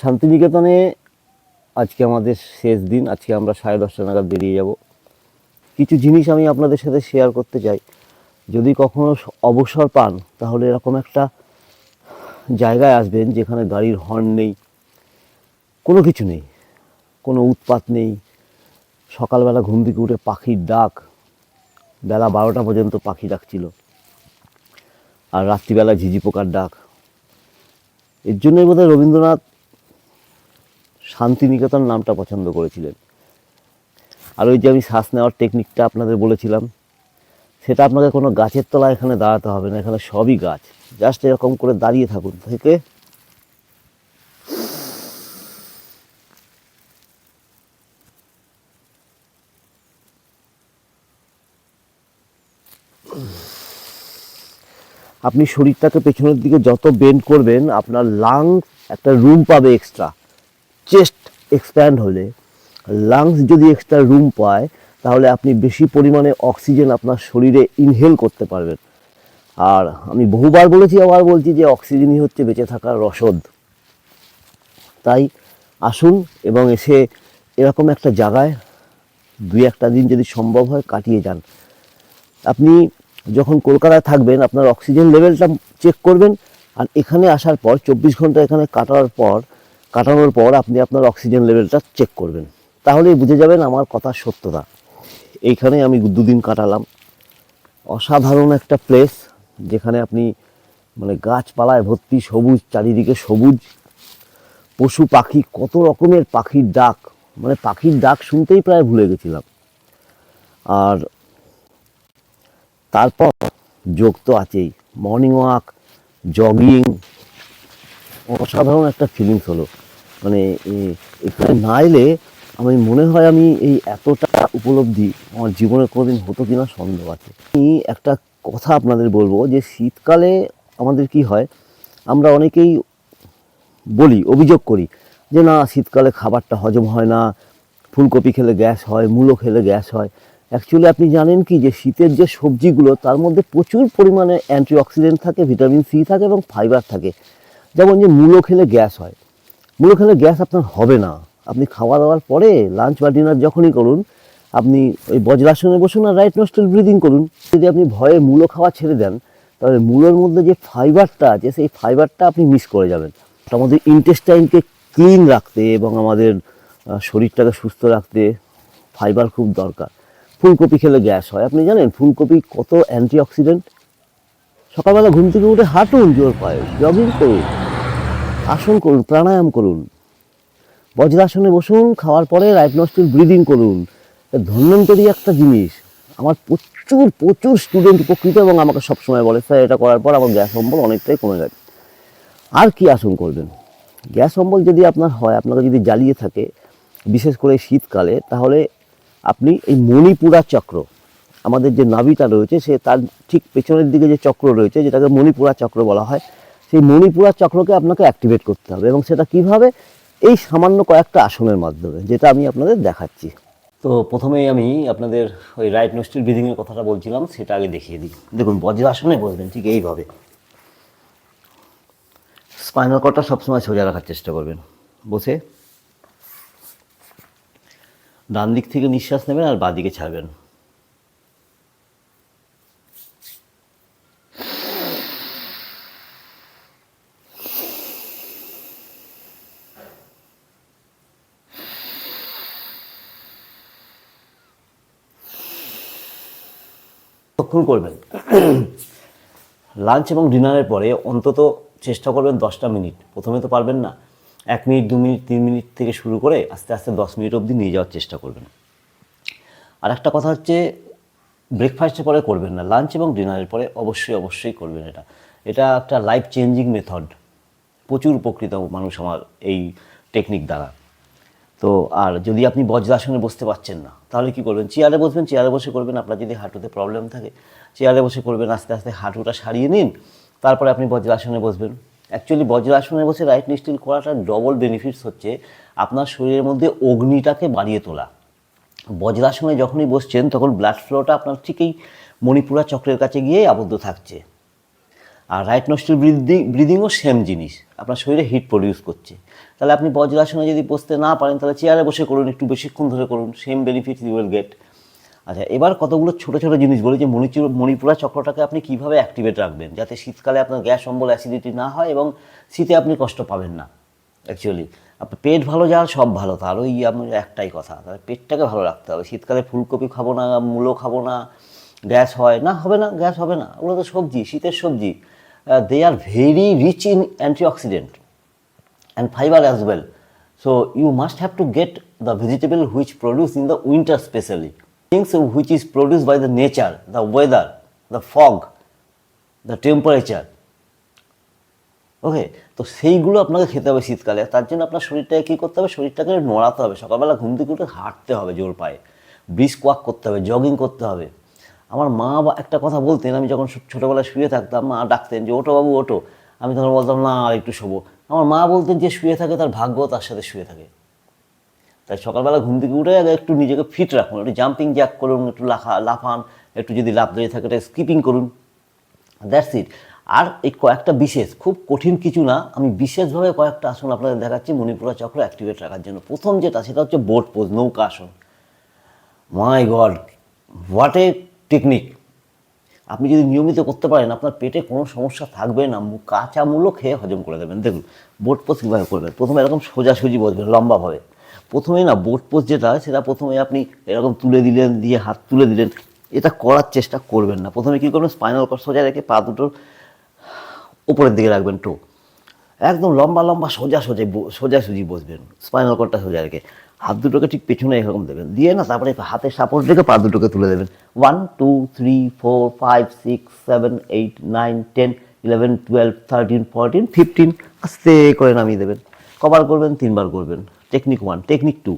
শান্তিনিকেতনে আজকে আমাদের শেষ দিন। আজকে আমরা সাড়ে দশটা নাগাদ বেরিয়ে যাব। কিছু জিনিস আমি আপনাদের সাথে শেয়ার করতে চাই। যদি কখনো অবসর পান, তাহলে এরকম একটা জায়গায় আসবেন যেখানে গাড়ির হর্ন নেই, কোনো কিছু নেই, কোনো উৎপাত নেই। সকালবেলা ঘুম থেকে উঠে পাখির ডাক, বেলা বারোটা পর্যন্ত পাখি ডাকছিল। আর রাত্রিবেলা ঝিঝি পোকার ডাক। এর জন্যই বোধহয় রবীন্দ্রনাথ শান্তিনিকেতন নামটা পছন্দ করেছিলেন। আর ওই যে আমি শ্বাস নেওয়ার টেকনিকটা আপনাদের বলেছিলাম, সেটা আপনাকে কোনো গাছের তলায় এখানে দাঁড়াতে হবে না, এখানে সবই গাছ। জাস্ট এরকম করে দাঁড়িয়ে থাকুন, থেকে আপনি শরীরটাকে পেছনের দিকে যত বেন্ড করবেন, আপনার লাং একটা রুম পাবে এক্সট্রা চেস্ট এক্সপ্যান্ড হলে লাংস যদি এক্সট্রা রুম পায়, তাহলে আপনি বেশি পরিমাণে অক্সিজেন আপনার শরীরে ইনহেল করতে পারবেন। আর আমি বহুবার বলেছি, আবার বলছি যে অক্সিজেনই হচ্ছে বেঁচে থাকার রসদ। তাই আসুন এবং এসে এরকম একটা জায়গায় দুই একটা দিন যদি সম্ভব হয় কাটিয়ে যান। আপনি যখন কলকাতায় থাকবেন, আপনার অক্সিজেন লেভেলটা চেক করবেন, আর এখানে আসার পর, চব্বিশ ঘণ্টা এখানে কাটার পর কাটানোর পর আপনি আপনার অক্সিজেন লেভেলটা চেক করবেন। তাহলেই বুঝে যাবেন আমার কথা সত্যতা। এইখানে আমি দুদিন কাটালাম। অসাধারণ একটা প্লেস যেখানে আপনি মানে গাছপালায় ভর্তি, সবুজ, চারিদিকে সবুজ। পশু পাখি, কত রকমের পাখির ডাক। মানে পাখির ডাক শুনতেই প্রায় ভুলে গেছিলাম। আর তারপর যোগ তো আছেই। মর্নিং ওয়াক জগিং অসাধারণ একটা ফিলিংস হলো। মানে এখানে না এলে আমি মনে হয় আমি এই এতটা উপলব্ধি আমার জীবনে কোনোদিন হতো কিনা সন্দেহ আছে। আমি একটা কথা আপনাদের বলব যে শীতকালে আমাদের কি হয়, আমরা অনেকেই বলি, অভিযোগ করি যে না, শীতকালে খাবারটা হজম হয় না, ফুলকপি খেলে গ্যাস হয়, মূলো খেলে গ্যাস হয়। অ্যাকচুয়ালি আপনি জানেন কি যে শীতের যে সবজিগুলো, তার মধ্যে প্রচুর পরিমাণে অ্যান্টিঅক্সিডেন্ট থাকে ভিটামিন সি থাকে এবং ফাইবার থাকে। যেমন যে মূলো খেলে গ্যাস হয় মূলো খেলে গ্যাস আপনার হবে না। আপনি খাওয়া দাওয়ার পরে লাঞ্চ বা ডিনার যখনই করুন, আপনি ওই বজ্রাসনে বসুন আর রাইট নস্টেল ব্রিদিং করুন। যদি আপনি ভয়ে মূলো খাওয়া ছেড়ে দেন, তাহলে মূলোর মধ্যে যে ফাইবারটা আছে, সেই ফাইবারটা আপনি মিস করে যাবেন। আমাদের ইন্টেস্টাইনকে ক্লিন রাখতে এবং আমাদের শরীরটাকে সুস্থ রাখতে ফাইবার খুব দরকার। ফুলকপি খেলে গ্যাস হয়। আপনি জানেন ফুলকপি কত অ্যান্টিঅক্সিডেন্ট সকালবেলা ঘুম থেকে উঠে হাঁটুন, জোর পায়ে। জগিং করুন। আসন করুন, প্রাণায়াম করুন। বজ্রাসনে বসুন, খাওয়ার পরে রাইট নস্টিল ব্রিদিং করুন। এ ধন্বন্তরী একটা জিনিস। আমার প্রচুর প্রচুর স্টুডেন্ট উপকৃত এবং আমাকে সবসময় বলে, স্যার, এটা করার পর আমার গ্যাস অম্বল অনেকটাই কমে গেছে আর কি আসন করবেন? গ্যাস অম্বল যদি আপনার হয়, আপনাকে যদি জ্বালিয়ে থাকে, বিশেষ করে শীতকালে, তাহলে আপনি এই মণিপুরা চক্র, আমাদের যে নাভিটা রয়েছে, সে তার ঠিক পেছনের দিকে যে চক্র রয়েছে, যেটাকে মণিপুরা চক্র বলা হয় সেই মণিপুরা চক্রকে আপনাকে অ্যাক্টিভেট করতে হবে এবং সেটা কীভাবে? এই সামান্য কয়েকটা আসনের মাধ্যমে, যেটা আমি আপনাদের দেখাচ্ছি। তো প্রথমেই আমি আপনাদের ওই রাইট নোস্টিল ব্রিদিংয়ের কথাটা বলছিলাম, সেটা আগে দেখিয়ে দিই। দেখুন বজ্রাসনে বসবেন ঠিক এইভাবে। স্পাইনাল কর্ডটা সবসময় সোজা রাখার চেষ্টা করবেন। বসে। ডান দিক থেকে নিঃশ্বাস নেবেন আর বাঁ দিকে ছাড়বেন। কতক্ষণ করবেন। লাঞ্চ এবং ডিনারের পরে অন্তত চেষ্টা করবেন দশটা মিনিট। প্রথমে তো পারবেন না, এক মিনিট, দু মিনিট, তিন মিনিট থেকে শুরু করে আস্তে আস্তে দশ মিনিট অবধি নিয়ে যাওয়ার চেষ্টা করবেন। আর একটা কথা হচ্ছে, ব্রেকফাস্টের পরে করবেন না, লাঞ্চ এবং ডিনারের পরে অবশ্যই অবশ্যই করবেন এটা। এটা একটা লাইফ চেঞ্জিং মেথড প্রচুর উপকৃত মানুষ আমার এই টেকনিক দ্বারা। তো আর যদি আপনি বজ্রাসনে বসতে পারছেন না, তাহলে কি করবেন? চেয়ারে বসবেন, চেয়ারে বসে করবেন, আপনার যদি হাঁটুতে প্রবলেম থাকে, চেয়ারে বসে করবেন, আস্তে আস্তে হাঁটুটা সারিয়ে নিন, তারপরে আপনি বজ্রাসনে বসবেন। অ্যাকচুয়ালি বজ্রাসনে বসে রাইট নিস্টিল করাটার ডবল বেনিফিটস হচ্ছে আপনার শরীরের মধ্যে অগ্নিটাকে বাড়িয়ে তোলা। বজ্রাসনে যখনই বসছেন, তখন ব্লাড ফ্লোটা আপনার ঠিকই মণিপুরা চক্রের কাছে গিয়ে আবদ্ধ থাকছে। আর রাইট নস্টিল ব্রিদিং ব্রিদিংও সেম জিনিস। আপনার শরীরে হিট প্রডিউস করছে। তাহলে আপনি বজ্রাসনে যদি বসতে না পারেন, তাহলে চেয়ারে বসে করুন, একটু বেশিক্ষণ ধরে করুন same benefit you will get আচ্ছা এবার কতগুলো ছোটো ছোটো জিনিস বলি, যে মণিপুর মণিপুরা চক্রটাকে আপনি কীভাবে অ্যাক্টিভেট রাখবেন, যাতে শীতকালে আপনার গ্যাস, অম্বল অ্যাসিডিটি না হয় এবং শীতে আপনি কষ্ট পাবেন না। অ্যাকচুয়ালি আপনার পেট ভালো যাওয়ার সব ভালো, তার ওই আপনার একটাই কথা। তাহলে পেটটাকে ভালো রাখতে হবে। শীতকালে ফুলকপি খাব না, মূলো খাব না, গ্যাস হয় না, হবে না, গ্যাস হবে না। ওগুলো তো সবজি, শীতের সবজি। They are very rich in antioxidant and fibre as well so you must have to get the vegetable which produce in the winter specially things which is produce by the nature the weather the fog the temperature okay তো সেইগুলো আপনাকে খেতে হবে শীতকালে। তার জন্য আপনার শরীরটাকে কী করতে হবে? শরীরটাকে নড়াতে হবে। সকালবেলা ঘুম থেকে উঠে হাঁটতে হবে জোর পায়ে। ব্রিজ কোয়াক করতে হবে, জগিং করতে হবে। আমার মা একটা কথা বলতেন, আমি যখন ছোটোবেলায় শুয়ে থাকতাম, মা ডাকতেন যে ওটো বাবু ওটো আমি তখন বলতাম, না আর একটু শোবো। আমার মা বলতেন যে, শুয়ে থাকে, তার ভাগ্য তার সাথে শুয়ে থাকে। তাই সকালবেলা ঘুম থেকে উঠে একটু নিজেকে ফিট রাখুন, একটু জাম্পিং জ্যাক করুন, একটু লাফা লাফান, একটু যদি লাফ দাঁড়িয়ে থাকে এটা স্কিপিং করুন। দ্যাটস ইট আর এই কয়েকটা বিশেষ, খুব কঠিন কিছু না, আমি বিশেষভাবে কয়েকটা আসন আপনাদের দেখাচ্ছি, মণিপুরা চক্র অ্যাক্টিভেট রাখার জন্য। প্রথম যেটা, সেটা হচ্ছে বোট পোজ নৌকা আসন। My God what a technique আপনি যদি নিয়মিত করতে পারেন, আপনার পেটে কোনো সমস্যা থাকবে না, মু- কাঁচা মূল্য খেয়ে হজম করে দেবেন। দেখুন, বোট পোজ কীভাবে করবেন? প্রথমে এরকম সোজাসুজি বসবেন লম্বাভাবে। প্রথমেই না, বোট পোজ যেটা সেটা প্রথমে আপনি এরকম তুলে দিলেন, দিয়ে হাত তুলে দিলেন। এটা করার চেষ্টা করবেন না। প্রথমে কী করবেন স্পাইনাল কর সোজা রেখে পা দুটোর উপরের দিকে রাখবেন টো একদম লম্বা লম্বা সোজা সোজা সোজা সুজি বসবেন স্পাইনাল কর্ডটা সোজা রেখে। হাত দুটোকে ঠিক পেছনে এরকম দেবেন। দিয়ে না তারপরে হাতের সাপোর্ট রেখে পা দুটোকে তুলে দেবেন। One two three four five six seven eight nine ten eleven twelve thirteen fourteen fifteen আস্তে করে নামিয়ে দেবেন। কবার করবেন, তিনবার করবেন। Technique one technique two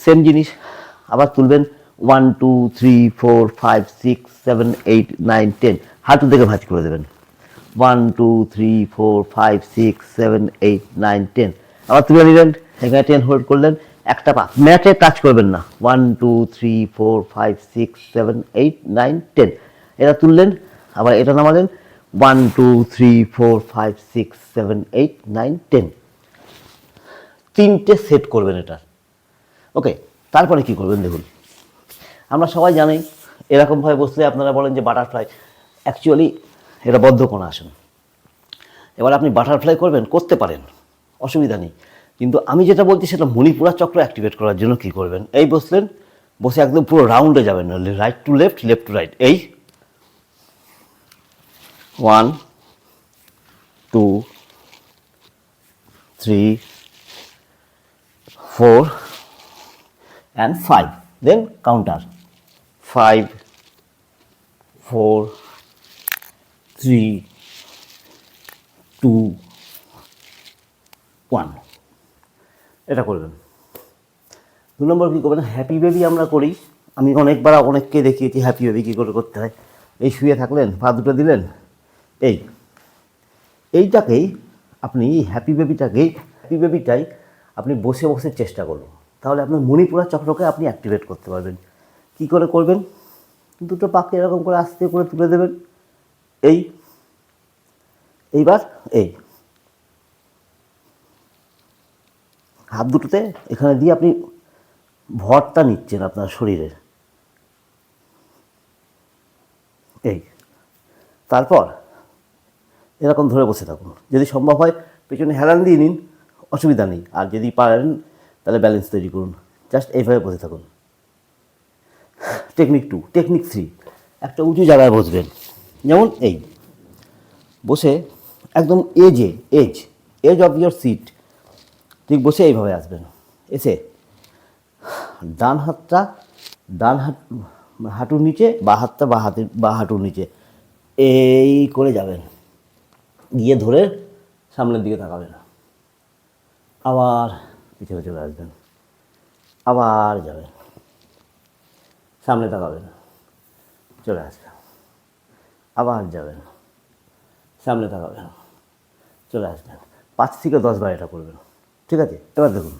same জিনিস, আবার তুলবেন। One two three four five six seven eight nine ten হাঁটু থেকে ভাঁজ করে দেবেন। One two three four five six seven eight nine ten আবার তুলে নিলেন। এখানে টেন হোল্ড করলেন। একটা পা ম্যাটে টাচ করবেন না। One two three four five six seven eight nine ten এটা তুললেন, আবার এটা নামালেন। One two three four five six seven eight nine ten তিনটে সেট করবেন এটা। ওকে তারপরে কি করবেন দেখুন। আমরা সবাই জানি, এরকমভাবে বসলে আপনারা বলেন যে বাটারফ্লাই অ্যাকচুয়ালি এটা বদ্ধকোণা আসন। এবার আপনি বাটারফ্লাই করবেন, করতে পারেন। অসুবিধা নেই। কিন্তু আমি যেটা বলছি সেটা মণিপুরা চক্র অ্যাক্টিভেট করার জন্য কি করবেন? এই বসলেন, বসে একদম পুরো রাউন্ডে যাবেন right to left left to right এই। One two three four and 5 then counter 5 4 3 2 1 এটা করবেন। দু নম্বর কী করবেন? হ্যাপি বেবি আমরা করি। আমি অনেকবার অনেককে দেখিয়েছি হ্যাপি বেবি কী করে করতে হয়। এই শুয়ে থাকলেন, পা দুটো দিলেন। এই, এইটাকেই আপনি হ্যাপি বেবিটাকেই হ্যাপি বেবিটাই আপনি বসে বসে চেষ্টা করুন। তাহলে আপনার মণিপুরা চক্রকে আপনি অ্যাক্টিভেট করতে পারবেন। কি করে করবেন? দুটো পাকে এরকম করে আস্তে করে তুলে দেবেন। এই, এইবার এই। হাত দুটোতে এখানে দিয়ে আপনি ভরটা নিচ্ছেন আপনার শরীরের। এই, তারপর এরকম ধরে বসে থাকুন। যদি সম্ভব হয় পেছনে হেলান দিয়ে নিন, অসুবিধা নেই। আর যদি পারেন, তাহলে ব্যালেন্স তৈরি করুন। জাস্ট এইভাবে বসে থাকুন। টেকনিক টু টেকনিক থ্রি একটা উঁচু জায়গায় বসবেন। যেমন এই, বসে একদম এজে edge edge of your seat ঠিক বসে এইভাবে আসবেন। এসে ডান হাতটা, ডান হাত, হাঁটুর নিচে, বা হাতটা বা হাতের বা হাঁটুর নিচে। এই করে যাবেন। গিয়ে ধরে সামনের দিকে তাকাবেন। আবার পিছনে চলে আসবেন। আবার যাবেন। সামনে তাকাবেন। চলে আসবেন। আবার যাবেন। সামনে তাকাবেন। চলে আসবেন। পাঁচ থেকে দশ বার এটা করবেন। ঠিক আছে? এবার দেখুন।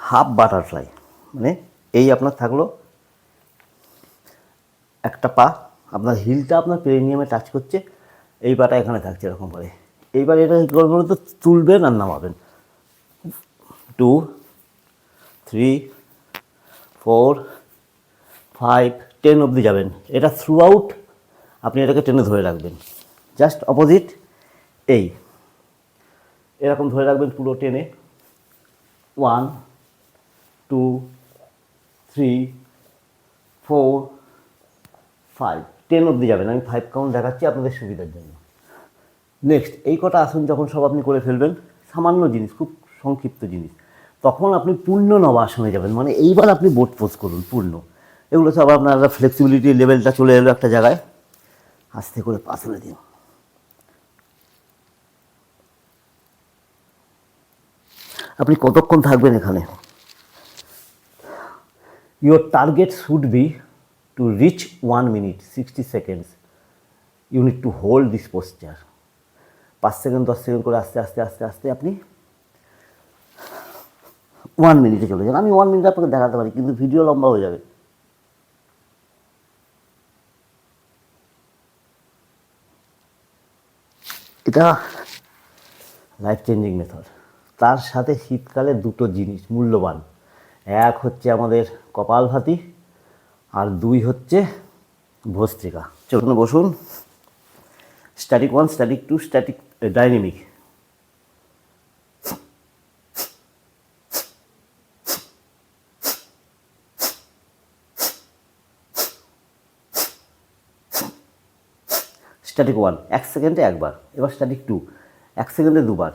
হাফ বাটারফ্লাই মানে এই আপনার থাকল একটা পা, আপনার হিলটা আপনার পেরিনিয়ামে টাচ করছে, এই পাটা এখানে থাকছে এরকমভাবে এইবার এটা কী করবেন তো, তুলবেন আর নামাবেন। Two three four five ten অবধি যাবেন। এটা থ্রু আউট আপনি এটাকে টেনে ধরে রাখবেন। জাস্ট অপোজিট এই। এরকম ধরে রাখবেন পুরো টেনে। One two three four five ten অবধি যাবেন। আমি ফাইভ কাউন্ট দেখাচ্ছি আপনাদের সুবিধার জন্য। নেক্সট এই কটা আসন যখন সব আপনি করে ফেলবেন, সামান্য জিনিস, খুব সংক্ষিপ্ত জিনিস, তখন আপনি পূর্ণ নবাসনে যাবেন। মানে এইবার আপনি বোট পোজ করুন, পূর্ণ। এগুলো সব আপনার ফ্লেক্সিবিলিটি লেভেলটা চলে এলো একটা জায়গায়। আস্তে করে পা তুলে দিন। আপনি কতক্ষণ থাকবেন এখানে? Your target should be to reach one minute sixty seconds you need to hold this posture পাঁচ সেকেন্ড দশ সেকেন্ড করে আস্তে আস্তে আস্তে আস্তে আপনি ওয়ান মিনিটে চলে যান। আমি ওয়ান মিনিট আপনাকে দেখাতে পারি, কিন্তু ভিডিও লম্বা হয়ে যাবে। এটা লাইফ চেঞ্জিং মেথড তার সাথে শীতকালে দুটো জিনিস মূল্যবান। এক হচ্ছে আমাদের কপালভাতি আর দুই হচ্ছে ভস্ত্রিকা। চলুন বসুন। Static one static two static dynamic static one এক সেকেন্ডে একবার, এবার স্ট্যাটিক টু এক সেকেন্ডে দুবার।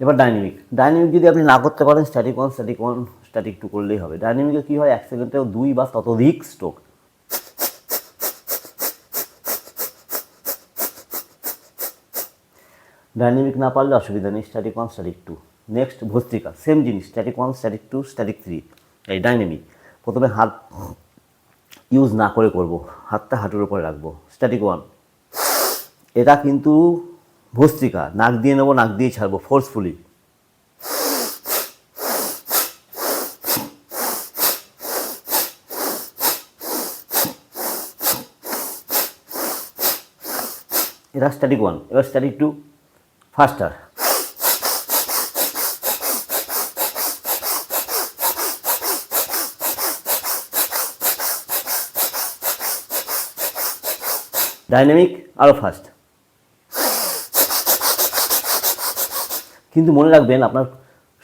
এবার ডাইনামিক ডাইনামিক যদি আপনি না করতে পারেন static one static one static two করলেই হবে। ডাইনামিকে কী হয়? এক সেকেন্ডেও দুই বা ততোধিক স্ট্রোক ডাইনামিক না পারলে অসুবিধা নেই static one static two next Bhastrika. Same জিনিস static one static two static three এই ডাইনামিক প্রথমে হাত ইউজ না করে করব। হাতটা হাঁটুর উপরে রাখব। স্ট্যাটিক ওয়ান এটা কিন্তু ভস্ত্রিকা, নাক দিয়ে নেব, নাক দিয়ে ছাড়বো ফোর্সফুলি এটা স্ট্যাটিক ওয়ান এবার স্ট্যাটিক টু ফাস্টার ডাইনামিক আরও ফাস্ট কিন্তু মনে রাখবেন, আপনার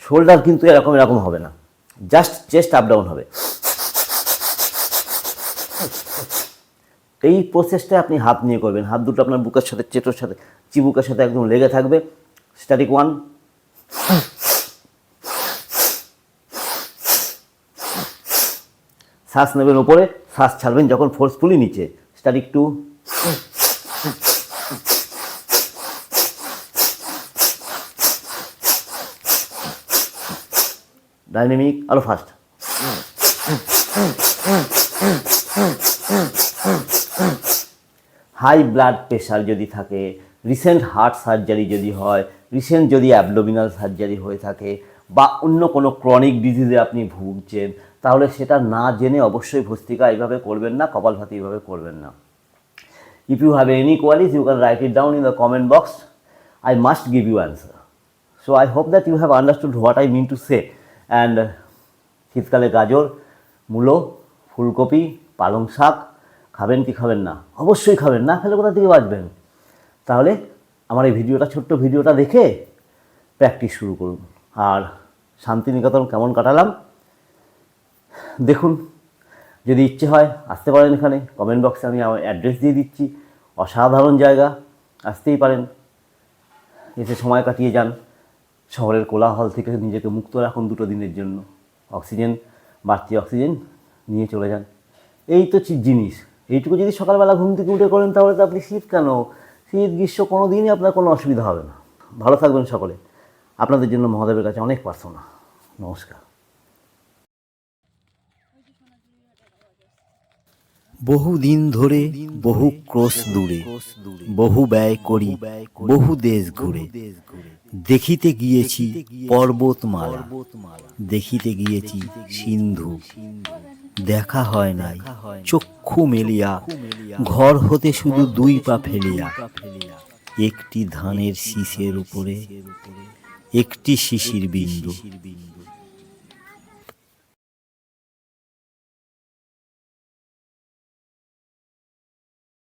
শোল্ডার কিন্তু এরকম এরকম হবে না। জাস্ট চেস্ট আপ ডাউন হবে। এই প্রসেসটা আপনি হাত নিয়ে করবেন। হাত দুটো আপনার বুকের সাথে, চেটোর সাথে, চিবুকের সাথে একদম লেগে থাকবে। স্ট্যাটিক ওয়ান শ্বাস নেবেন ওপরে। শ্বাস ছাড়বেন যখন ফোর্সফুলি নিচে। স্ট্যাটিক টু ডাইনামিক আরও ফাস্ট হাই ব্লাড প্রেশার যদি থাকে রিসেন্ট হার্ট সার্জারি যদি হয় রিসেন্ট যদি অ্যাবডোমিনাল সার্জারি হয়ে থাকে বা অন্য কোনো ক্রনিক ডিজিজে আপনি ভুগছেন তাহলে সেটা না জেনে অবশ্যই ভস্তিকা এইভাবে করবেন না কপালভাতি এইভাবে করবেন না If you have any queries, you can write it down in the comment box. I must give you answer. So I hope that you have understood what I mean to say. And uh, শীতকালে গাজর মূলো ফুলকপি পালং শাক খাবেন কি খাবেন না? অবশ্যই খাবেন না খেলে কোথা থেকে বাঁচবেন? তাহলে আমার এই ভিডিওটা ছোট্ট ভিডিওটা দেখে প্র্যাকটিস শুরু করুন। আর শান্তিনিকেতন কেমন কাটালাম? দেখুন যদি ইচ্ছে হয় আসতে পারেন এখানে কমেন্ট বক্সে আমি আমার অ্যাড্রেস দিয়ে দিচ্ছি। অসাধারণ জায়গা আসতেই পারেন। এসে সময় কাটিয়ে যান। শহরের কোলাহল থেকে নিজেকে মুক্ত রাখুন দুটো দিনের জন্য। অক্সিজেন, বাড়তি অক্সিজেন নিয়ে চলে যান। এই তো জিনিস। এইটুকু যদি সকালবেলা ঘুম থেকে উঠে করেন তাহলে তো আপনি শীত কেন? শীত গ্রীষ্ম কোনো দিনই আপনার কোনো অসুবিধা হবে না। ভালো থাকবেন সকলে। আপনাদের জন্য মহাদেবের কাছে অনেক প্রার্থনা। নমস্কার। বহুদিন ধরে বহু ক্রোশ দূরে, বহু ব্যয় করি, বহু দেশ ঘুরে। দেখিতে গিয়েছি পর্বতমালা, দেখিতে গিয়েছি সিন্ধু। দেখা হয় নাই, চক্ষু মেলিয়া, ঘর হতে শুধু দুই পা ফেলিয়া। একটি ধানের শীষের উপরে, একটি শিশির বিন্দু।